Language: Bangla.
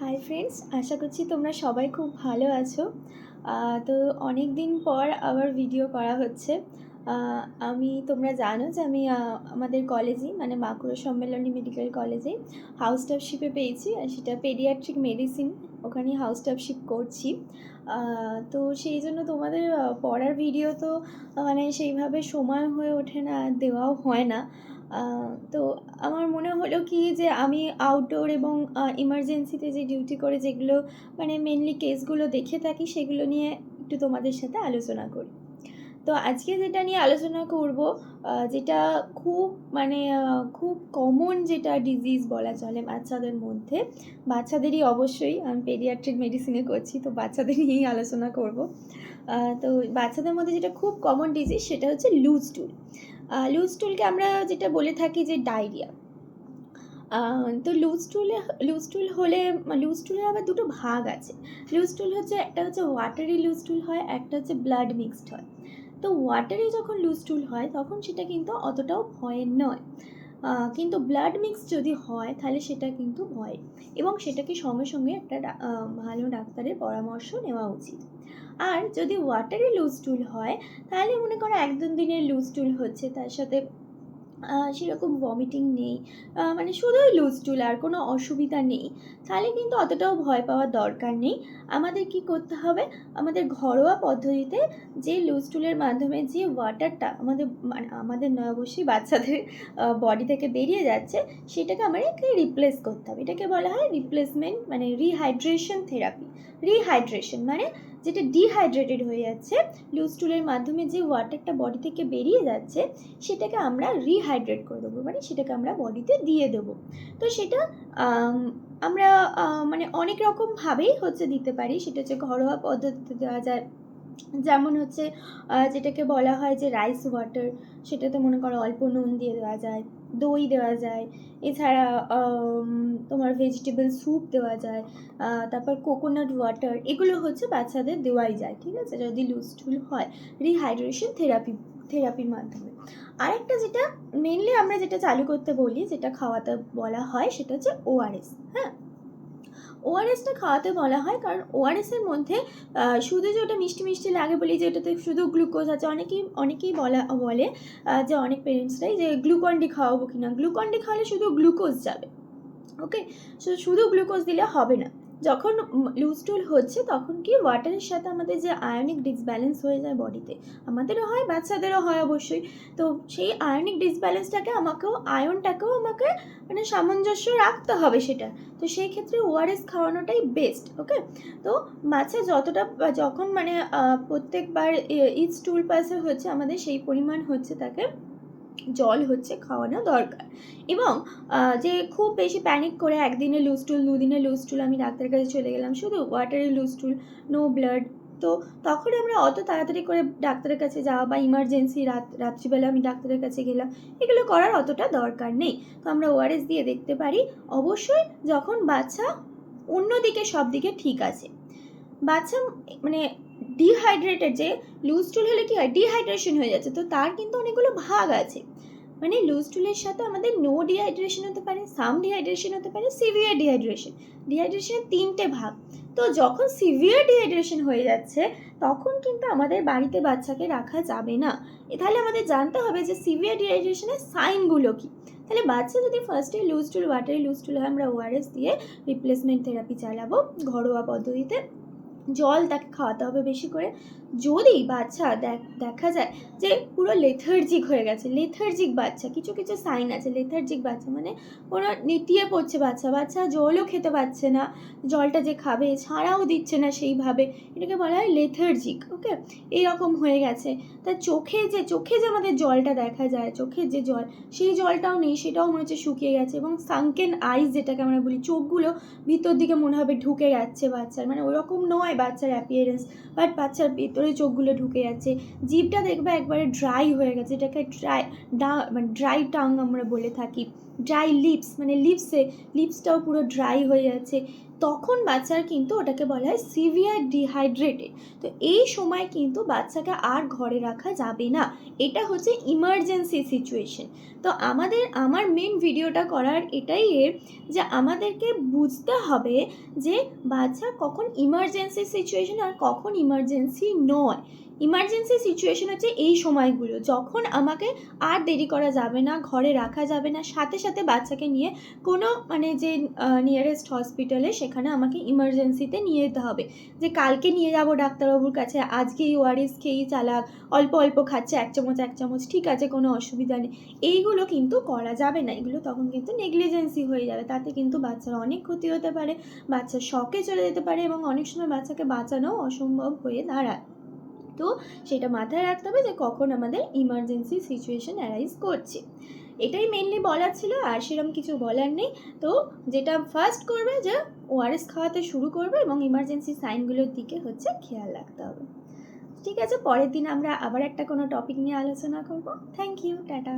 হাই ফ্রেন্ডস আশা করছি তোমরা সবাই খুব ভালো আছো। তো অনেক দিন পর আবার ভিডিও করা হচ্ছে। আমি, তোমরা জানো যে আমি আমাদের কলেজেই মানে বাঁকুড়া সম্মেলনী মেডিকেল কলেজে হাউস স্টাফশিপে পেয়েছি আর সেটা পেডিয়াট্রিক মেডিসিন ওখানে হাউস স্টাফশিপ করছি। তো সেই জন্য তোমাদের পড়ার ভিডিও তো মানে সেইভাবে সময় হয়ে ওঠে না, দেওয়াও হয় না। তো আমার মনে হলো কি যে আমি আউটডোর এবং ইমার্জেন্সিতে যে ডিউটি করে যেগুলো মানে মেনলি কেসগুলো দেখে থাকি, সেগুলো নিয়ে একটু তোমাদের সাথে আলোচনা করি। তো আজকে যেটা নিয়ে আলোচনা করব যেটা খুব মানে খুব কমন যেটা ডিজিজ বলা চলে বাচ্চাদের মধ্যে, বাচ্চাদেরই অবশ্যই, আমি পেডিয়াট্রিক মেডিসিনে করছি, তো বাচ্চাদের নিয়েই আলোচনা করব। তো বাচ্চাদের মধ্যে যেটা খুব কমন ডিজিজ সেটা হচ্ছে লুজ টুল লুজ টুলকে আমরা যেটা বলে থাকি যে ডায়রিয়া তো লুজ টুলে লুজ টুল হলে লুজ টুলের আবার দুটো ভাগ আছে। লুজ টুল হচ্ছে, একটা হচ্ছে ওয়াটারি লুজ টুল হয়, একটা হচ্ছে ব্লাড মিক্সড হয়। তো ওয়াটারি যখন লুজ টুল হয়, তখন সেটা কিন্তু অতটাও ভয়ের নয়। কিন্তু ব্লাড মিক্স যদি হয়, তাহলে সেটা কিন্তু ভয়। এবং সেটাকে সঙ্গে সঙ্গে একটা ভালো ডাক্তারের পরামর্শ নেওয়া উচিত। আর যদি ওয়াটারে লুজ টুল হয়, তাহলে মনে করো এক দু দিনের লুজ টুল হচ্ছে, তার সাথে সেরকম ভমিটিং নেই। মানে শুধুই লুজ টুল আর কোনো অসুবিধা নেই। তাহলে কিন্তু অতটাও ভয় পাওয়ার দরকার নেই। আমাদের কি করতে হবে? আমাদের ঘরোয়া পদ্ধতিতে যে লুজ টুলের মাধ্যমে যে ওয়াটারটা আমাদের মানে আমাদের নয় অবশ্যই বাচ্চাদের বডি থেকে বেরিয়ে যাচ্ছে, সেটাকে আমাদেরকে রিপ্লেস করতে হবে। এটাকে বলা হয় রিপ্লেসমেন্ট মানে রিহাইড্রেশন থেরাপি রিহাইড্রেশন মানে যেটা ডিহাইড্রেটেড হয়ে যাচ্ছে লুজ টুলের মাধ্যমে যে ওয়াটারটা বডি থেকে বেরিয়ে যাচ্ছে, সেটাকে আমরা রিহাইড্রেট করে দেবো মানে সেটাকে আমরা বডিতে দিয়ে দেবো। তো সেটা আমরা মানে অনেক রকমভাবেই হচ্ছে দিতে পারি, সেটা হচ্ছে ঘরোয়া পদ্ধতিতে দেওয়া যায়। যেমন হচ্ছে যেটাকে বলা হয় যে রাইস ওয়াটার সেটাতে মনে করো অল্প নুন দিয়ে দেওয়া যায়। দই দেওয়া যায়। এছাড়া তোমার ভেজিটেবল স্যুপ দেওয়া যায় তারপর কোকোনাট ওয়াটার এগুলো হচ্ছে বাচ্চাদের দেওয়াই যায়, ঠিক আছে? যদি লুজ টুল হয় রিহাইড্রেশন থেরাপি থেরাপির মাধ্যমে। আরেকটা যেটা মেনলি আমরা যেটা চালু করতে বলি, যেটা খাওয়াতে বলা হয়, সেটা হচ্ছে ওআরএস হ্যাঁ? ওআরএসটা খাওয়াতে বলা হয়, কারণ ওআরএসের মধ্যে শুধু যে ওটা মিষ্টি মিষ্টি লাগে বলি যে ওটাতে শুধু গ্লুকোজ আছে, অনেকেই অনেকেই বলা, বলে যে অনেক পেরেন্টসরাই যে গ্লুকন ডি খাওয়াবো কি না গ্লুকন ডি খাওয়ালে শুধু গ্লুকোজ যাবে ওকে শুধু গ্লুকোজ দিলে হবে না। যখন লুজ টুল হচ্ছে, তখন কি ওয়াটারের সাথে আমাদের যে আয়নিক ডিসব্যালেন্স হয়ে যায় বডিতে আমাদেরও হয়, বাচ্চাদেরও হয় অবশ্যই। তো সেই আয়নিক ডিসব্যালেন্সটাকে আমাকেও আয়নটাকেও আমাকে মানে সামঞ্জস্য রাখতে হবে সেটা। তো সেই ক্ষেত্রে ওআরএস খাওয়ানোটাই বেস্ট ওকে তো বাচ্চা যতটা, যখন মানে প্রত্যেকবার ইচ টুল পাসে হচ্ছে, আমাদের সেই পরিমাণ হচ্ছে তাকে জল হচ্ছে খাওয়ানো দরকার। এবং যে খুব বেশি প্যানিক করে একদিনে লুজ টুল দুদিনে লুজ টুল আমি ডাক্তারের কাছে চলে গেলাম, শুধু ওয়াটারে লুজ টুল নো ব্লাড তো তখন আমরা অত তাড়াতাড়ি করে ডাক্তারের কাছে যাওয়া বা ইমার্জেন্সি রাত, রাত্রিবেলা আমি ডাক্তারের কাছে গেলাম, এগুলো করার অতটা দরকার নেই। তো আমরা ওআরএস দিয়ে দেখতে পারি, অবশ্যই যখন বাচ্চা অন্যদিকে সব দিকে ঠিক আছে। বাচ্চা মানে ডিহাইড্রেটেড যে লুজ টুল হলে কি হয়? ডিহাইড্রেশন হয়ে যাচ্ছে। তো তার কিন্তু অনেকগুলো ভাগ আছে। মানে লুজ টুলের সাথে আমাদের নো ডিহাইড্রেশন হতে পারে সাম ডিহাইড্রেশন হতে পারে সিভিয়ার ডিহাইড্রেশন ডিহাইড্রেশনের তিনটে ভাগ। তো যখন সিভিয়ার ডিহাইড্রেশন হয়ে যাচ্ছে, তখন কিন্তু আমাদের বাড়িতে বাচ্চাকে রাখা যাবে না। তাহলে আমাদের জানতে হবে যে সিভিয়ার ডিহাইড্রেশনের সাইনগুলো কী? তাহলে বাচ্চা যদি ফার্স্টে লুজ টুল ওয়াটারে লুজ টুল হয়, আমরা ওআরএস দিয়ে রিপ্লেসমেন্ট থেরাপি চালাবো ঘরোয়া পদ্ধতিতে। জল তাকে খাওয়াতে হবে বেশি করে। যদি বাচ্চা দেখ- যায় যে পুরো লেথার্জিক হয়ে গেছে লেথার্জিক বাচ্চা, কিছু কিছু সাইন আছে লেথার্জিক বাচ্চা মানে পুরো নেতিয়ে পড়ছে বাচ্চা বাচ্চা জলও খেতে পারছে না, জলটা যে খাবে, ছাড়াও দিচ্ছে না সেইভাবে, এটাকে বলা হয় লেথার্জিক ওকে এইরকম হয়ে গেছে। তার চোখে যে চোখে যে আমাদের জলটা দেখা যায়, চোখের যে জল, সেই জলটাও নেই, সেটাও মনে হচ্ছে শুকিয়ে গেছে এবং সানকেন আইস যেটাকে আমরা বলি, চোখগুলো ভিতর দিকে মনে হবে ঢুকে যাচ্ছে বাচ্চার মানে ওরকম নয় বাচ্চার অ্যাপিয়ারেন্স বাট বাচ্চার ভেতরে চোখগুলো ঢুকে যাচ্ছে। জিভটা দেখবে একবারে ড্রাই হয়ে গেছে, এটাকে ড্রাই ডা মানে ড্রাই টাং আমরা বলে থাকি। ড্রাই লিপস মানে লিপসে লিপসটাও পুরো ড্রাই হয়ে যাচ্ছে। তখন বাচ্চার কিন্তু ওটাকে বলা হয় সিভিয়ার ডিহাইড্রেটেড তো এই সময় কিন্তু বাচ্চাকে আর ঘরে রাখা যাবে না। এটা হচ্ছে ইমার্জেন্সি সিচুয়েশন তো আমাদের, আমার মেন ভিডিওটা করার এটাই এর যে আমাদেরকে বুঝতে হবে যে বাচ্চা কখন ইমার্জেন্সি সিচুয়েশন আর কখন ইমার্জেন্সি নয়। ইমার্জেন্সি সিচুয়েশন হচ্ছে এই সময়গুলো। যখন আমাকে আর দেরি করা যাবে না, ঘরে রাখা যাবে না, সাথে সাথে বাচ্চাকে নিয়ে কোনো মানে যে নিয়ারেস্ট হসপিটালে সেখানে আমাকে ইমার্জেন্সিতে নিয়ে যেতে হবে। যে কালকে নিয়ে যাব ডাক্তারবাবুর কাছে, আজকে আজকেই ওআরএস খেয়েই চালাক, অল্প অল্প খাচ্ছে, এক চামচ এক চামচ, ঠিক আছে, কোনো অসুবিধা নেই। এইগুলো কিন্তু করা যাবে না। এগুলো তখন কিন্তু নেগলিজেন্সি হয়ে যাবে। তাতে কিন্তু বাচ্চার অনেক ক্ষতি হতে পারে বাচ্চা শখে চলে যেতে পারে এবং অনেক সময় বাচ্চাকে বাঁচানো অসম্ভব হয়ে দাঁড়ায়। তো সেটা মাথায় রাখতে হবে যে কখন আমাদের ইমার্জেন্সি সিচুয়েশন অ্যারাইজ করছে। এটাই মেনলি বলার ছিল, আর সেরকম কিছু বলার নেই। তো যেটা ফার্স্ট করবে যে ওআরএস খাওয়াতে শুরু করবে এবং ইমার্জেন্সি সাইনগুলোর দিকে হচ্ছে খেয়াল রাখতে হবে। ঠিক আছে, পরের দিন আমরা আবার একটা কোনো টপিক নিয়ে আলোচনা করব। Thank you tata.